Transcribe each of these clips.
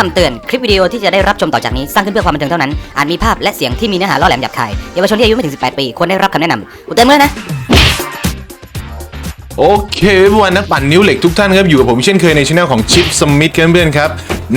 คำเตือน คลิปวิดีโอที่จะได้รับชมต่อจากนี้ สร้างขึ้นเพื่อความบันเทิงเท่านั้น อาจมีภาพและเสียงที่มีเนื้อหาล่อแหลมหยาบคายเยาวชนที่อายุไม่ถึง 18 ปี ควรได้รับคำแนะนำอุเตือนเมื่อนะ โอเควันนักปั่นนิ้วเหล็กทุกท่านครับ อยู่กับผมเช่นเคยในช่องของชิปสมิธเพื่อนๆครับ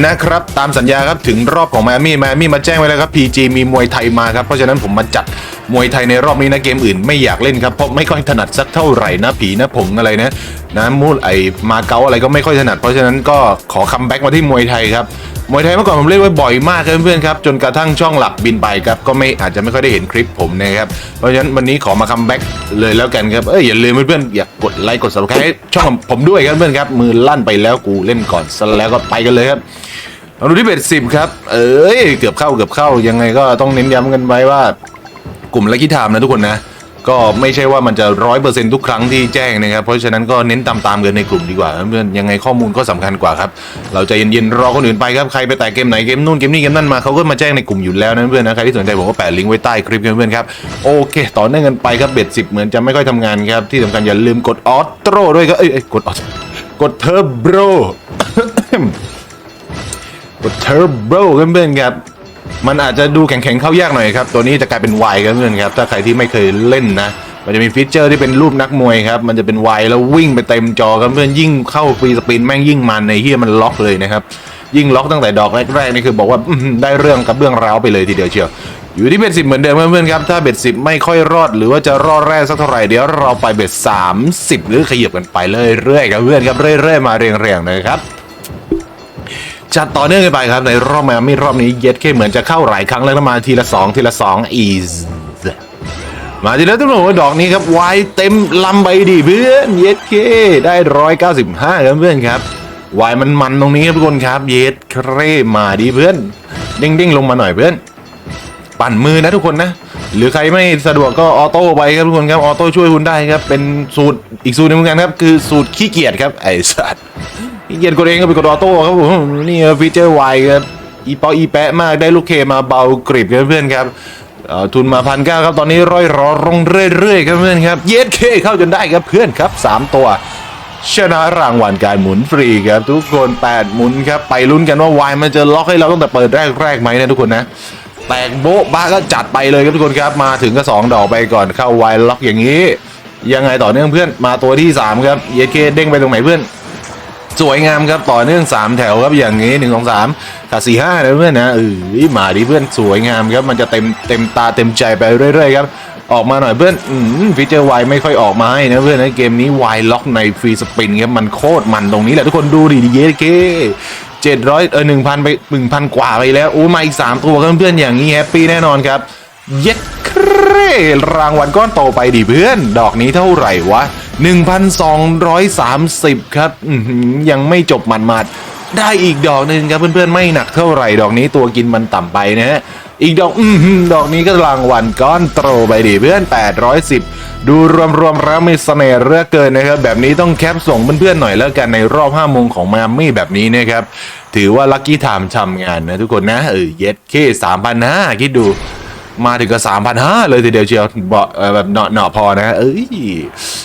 นะครับ ตามสัญญาครับถึงรอบของมามี่มามี่มาแจ้งไว้แล้วครับ PG มีมวยไทยมาครับเพราะฉะนั้นผมมาจัดมวยไทยในรอบนี้นะเกมอื่นไม่อยากเล่นครับเพราะไม่ค่อยถนัดสักเท่าไหร่นะผีนะผงอะไรนะนะมูดไอมาเก๊าอะไรก็ไม่ค่อยถนัด เพราะฉะนั้นก็ขอคัมแบ็กมาที่มวยไทยครับมวยไทยเมื่อก่อนผมเล่นไว้บ่อยมากครับเพื่อนๆครับจนกระทั่งช่องหลักบินไปครับก็ไม่อาจจะไม่ค่อยได้เห็นคลิปผมนะครับเพราะฉะนั้นวันนี้ขอมาคัมแบ็กเลยแล้วกันครับเอ้ยอย่าลืมเพื่อนๆอย่ากดไลค์กด subscribe ช่องผมด้วยครับเพื่อนครับมือลั่นไปแล้วกูเล่นก่อนซะแล้วก็ไปกันเลยครับเราดูที่เบ็ดสิบครับ เอ้ย เกือบเข้าเกือบเข้ายังไงก็ต้องเน้นย้ำกันไว้ว่ากลุ่มลักกี้ไทม์นะทุกคนนะ ก็ไม่ใช่ว่ามันจะร้อยเปอร์เซ็นทุกครั้งที่แจ้งนะครับ เพราะฉะนั้นก็เน้นตามๆกันในกลุ่มดีกว่าเพื่อนยังไงข้อมูลก็สำคัญกว่าครับ เราใจเย็นๆรอคนอื่นไปครับ ใครไปแต่เกมไหนเกมนู่นเกมนี้เกมนั่นมาเขาก็มาแจ้งในกลุ่มอยู่แล้วนะเพื่อนนะใครที่สนใจผมก็แปะลิงก์ไว้ใต้คลิปเพื่อนๆครับโอเค ต่อเนื่องกันไปครับเบ็ดสิบเหมือนจะไม่ค่อยทำงานครับที่สำคัญอย่าลืมกดออโต้ด้วยครับเอ้ยกดออกดเทอร์โบ เทอร์โบเพื่อนๆครับมันอาจจะดูแข็งๆเข้ายากหน่อยครับ ตัวนี้จะกลายเป็นวายครับเพื่อนครับ ถ้าใครที่ไม่เคยเล่นนะ มันจะมีฟีเจอร์ที่เป็นรูปนักมวยครับ มันจะเป็นวายแล้ววิ่งไปเต็มจอครับเพื่อนยิ่งเข้าฟรีสปินแม่งยิ่งมันในเฮียมันล็อกเลยนะครับ ยิ่งล็อกตั้งแต่ดอกแรกๆนี่คือบอกว่าได้เรื่องกับเรื่องราวไปเลยทีเดียวเชียว อยู่ที่เบ็ดสิบเหมือนเดิมเพื่อนๆครับ ถ้าเบ็ดสิบไม่ค่อยรอดหรือว่าจะรอดแรกสักเท่าไหร่เดี๋ยวเราไปเบ็ดสามสิบหรือขยับกันไปเรื่อยๆครับเพื่อนครับเรื่อยๆมาเรียงๆนะครับ จัดต่อเนื่องกันไปครับในรอบมามีรอบนี้เย็ดแค่เหมือนจะเข้าหลายครั้งแล้วนะมาทีละสองทีละสองอีสมาทีละทุกคนว่าดอกนี้ครับวายเต็มลำไปดิเพื่อนเย็ดเคได้ร้อยเก้าสิบห้าครับเพื่อนครับวายมันมันตรงนี้ครับทุกคนครับ เย็ดเครมาดิเพื่อนเด้งเด้งๆลงมาหน่อยเพื่อน ปั่นมือนะทุกคนนะ หรือใครไม่สะดวกก็ออโต้ไปครับทุกคนครับออโต้ช่วยคุณได้ครับ เป็นสูตรอีกสูตรหนึงเหมือนกันครับ คือสูตรขี้เกียจครับไอ้สัตว์ขี้เกียจกดเองก็ไปกดออโต้ครับผมนี่ครับฟีเจอร์ไวครับอีปออีแปะมากได้ลูกเคมาเบากริบครับเพื่อนครับเอ่อทุนมาพันเก้าครับตอนนี้ร้อยรอลงเรื่อยๆครับเพื่อนครับเย็ดเคเข้าจนได้ครับเพื่อนครับสามตัว ชนะรางวัลการหมุนฟรีครับทุกคน 8 หมุนครับ ไปลุ้นกันว่าวายมันจะล็อกให้เราตั้งแต่เปิดแรกๆไหมนะทุกคนนะ แตกโบ๊ะบ้าก็จัดไปเลยครับทุกคนครับ มาถึงก็ 2 ดอกไปก่อนเข้าวายล็อกอย่างนี้ ยังไงต่อเนื่องเพื่อนมาตัวที่ 3 ครับเยเคเด้งไปตรงไหนเพื่อน สวยงามครับต่อเนื่อง 3 แถวครับอย่างนี้ 1 2 3กับ4 5นะเพื่อนนะเออมาดิเพื่อนสวยงามครับมันจะเต็มเต็มตาเต็มใจไปเรื่อยๆครับออกมาหน่อยเพื่อนอฟีเจอร์วายไม่ค่อยออกมาให้นะเพื่อนนะเกมนี้วายล็อกในฟรีสปินครับมันโคตรมันตรงนี้แหละทุกคนดูดิเยเค เจ็ดร้อยเออหนึ่งพันไปหนึ่งพันกว่าไปแล้วโอ้มาอีกสามตัวเพื่อนอย่างนี้แฮปปี้แน่นอนครับ เย็ดเครรางวัลก้อนโตไปดิเพื่อน ดอกนี้เท่าไหร่วะ 1,230 ครับอื้อหือยังไม่จบหมัดๆได้อีกดอกหนึ่งครับเพื่อนๆไม่หนักเท่าไหร่ดอกนี้ตัวกินมันต่ำไปนะฮะอีกดอกอืดอกนี้ก็รางวัลก้อนโตไปดิเพื่อน 810 ดูรวมๆแล้วมีเสน่ห์เหลือเกินนะครับ แบบนี้ต้องแคปส่งเพื่อนๆหน่อยแล้วกันในรอบ5โมงของมามี่แบบนี้นะครับ ถือว่าลัคกี้ไทม์ทำงานนะทุกคนนะ เออเย็ดเคสามพันห้าคิดดูมาถึงก็สามพันห้าเลยทีเดียวเชียวเบาะเอ่อแบบเนาะเนาะพอนะ เอ้ย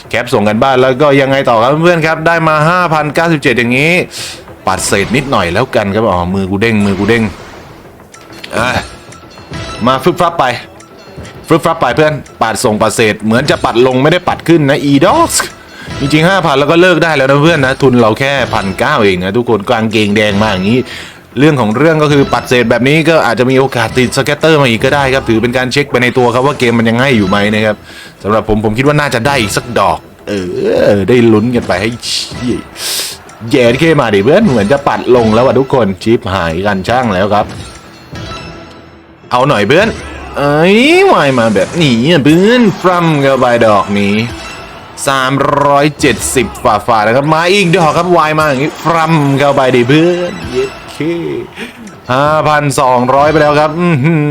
แคปส่งกันบ้านแล้วก็ยังไงต่อครับเพื่อนๆครับ ได้มา 5,097 อย่างนี้ ปัดเศษนิดหน่อยแล้วกันครับอ๋อมือกูเด้งมือกูเด้งอะมาฟึบฟับไป ฟึบฟับไปเพื่อนปัดส่งปัดเศษ เหมือนจะปัดลงไม่ได้ปัดขึ้นนะอีด็อกจริงๆห้าพันแล้วก็เลิกได้แล้วนะเพื่อนนะ ทุนเราแค่พันเก้าเองนะทุกคนกลางเกงแดงมาอย่างนี้ เรื่องของเรื่องก็คือปัดเศษแบบนี้ก็อาจจะมีโอกาสติดสแกตเตอร์มาอีกก็ได้ครับ ถือเป็นการเช็คไปในตัวครับว่าเกมมันยังให้อยู่ไหมนะครับสำหรับผมผมคิดว่าน่าจะได้อีกสักดอก เออ ได้ลุ้นกันไปให้ชี้แย่เข้มาดิเพื่อนเหมือนจะปัดลงแล้วว่ะทุกคนชิปหายกันช่างแล้วครับ เอาหน่อยเพื่อน เอ้ยวายมาแบบนี้อะเพื่อนฟรัมกับใบดอกนี้ 370 ฝ่าฝ่านะครับ มาอีกดอกครับวายมาอย่างนี้ฟรัมเข้าไปดิเพื่อนเย็ดเคห้าพันสองร้อยไปแล้วครับ อือหือ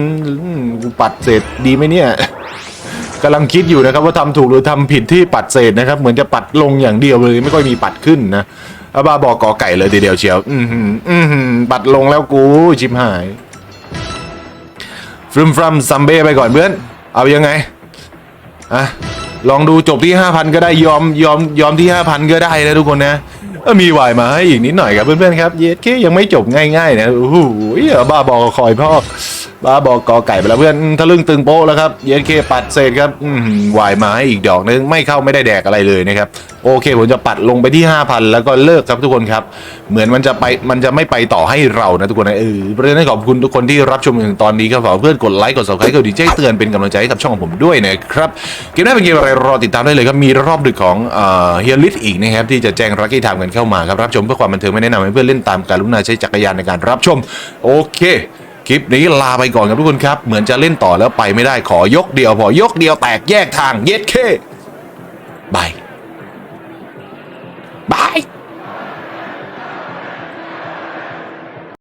กูปัดเสร็จดีไหมเนี่ยกำลังคิดอยู่นะครับว่าทำถูกหรือทำผิดที่ปัดเศษนะครับ เหมือนจะปัดลงอย่างเดียวเลย ไม่ค่อยมีปัดขึ้นนะอาบาบอกอไก่เลยทีเดียวเชียว อือหืออือหือปัดลงแล้วกูชิบหาย ฟรึมฟรัมซัมเบ้ไปก่อนเพื่อน เอายังไงอะลองดูจบที่ 5,000 ก็ได้ยอมยอมยอมที่ 5,000 ก็ได้นะทุกคนนะเออมีวายมาให้อีกนิดหน่อยครับเพื่อนๆครับ เยสเคยังไม่จบง่ายๆนะโอ้โหบ้าบอคอยพ่อ บ้าบอกกอไก่ไปแล้วเพื่อนทะลึ่งตึงโป๊ะแล้วครับเยสเคปัดเศษครับอืมวายมาให้อีกดอกนึงไม่เข้าไม่ได้แดกอะไรเลยนะครับโอเคผมจะปัดลงไปที่ 5,000 แล้วก็เลิกครับทุกคนครับ เหมือนมันจะไปมันจะไม่ไปต่อให้เรานะทุกคนนะเออเพราะฉะนั้นขอบคุณทุกคนที่รับชมถึงตอนนี้ครับฝากเพื่อนกดไลค์กด subscribe กดดีแจ้งเตือนเป็นกำลังใจให้กับช่องของผมด้วยนะครับเกมหน้าเป็นเกมอะไรรอติดตามได้เลยครับมีรอบดึกของเฮียลิทอีกนะครับที่จะแจ้งรักกี้ไทม์กันเข้ามาครับรับชมเพื่อความบันเทิงไม่แนะนำให้เพื่อนเล่นตามการลุนาใช้จักรยานในการรับชมโอเค คลิปนี้ลาไปก่อนครับทุกคนครับ เหมือนจะเล่นต่อแล้วไปไม่ได้ขอยกเดียวพอยกเดียวแตกแยกทางเย็ดเคบาย